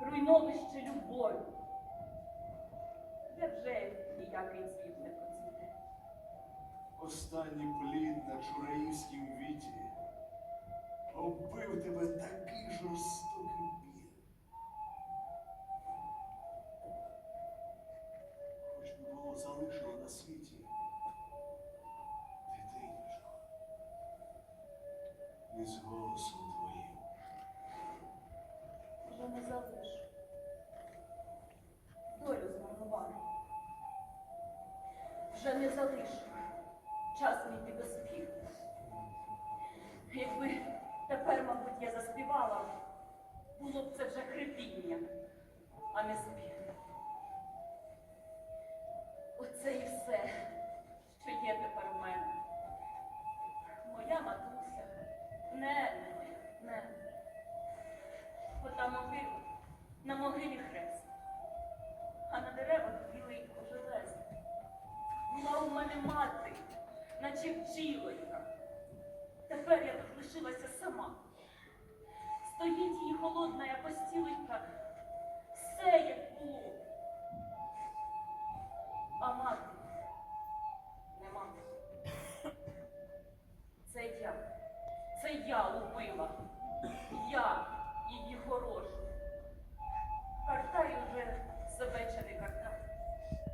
руйновище любові. Де вже ніякий цвіт не процвіте. Останній плід на чураївськім віті оббив тебе такий жорстокий біль. Хоч би було залишило на світі дитинішку із голосом Вже не залиш. Час мій ти доспів. Якби тепер, мабуть, я заспівала, було б це вже хрипіння, а не спів. Оце і все, що є тепер в мене. Моя матуся. Не, не не. Ота на могилі хрест, не мати, наче вчилонька. Тепер я тут лишилася сама. Стоїть її холодна я постіленька, все як було. А мати нема. Це я, це я убила.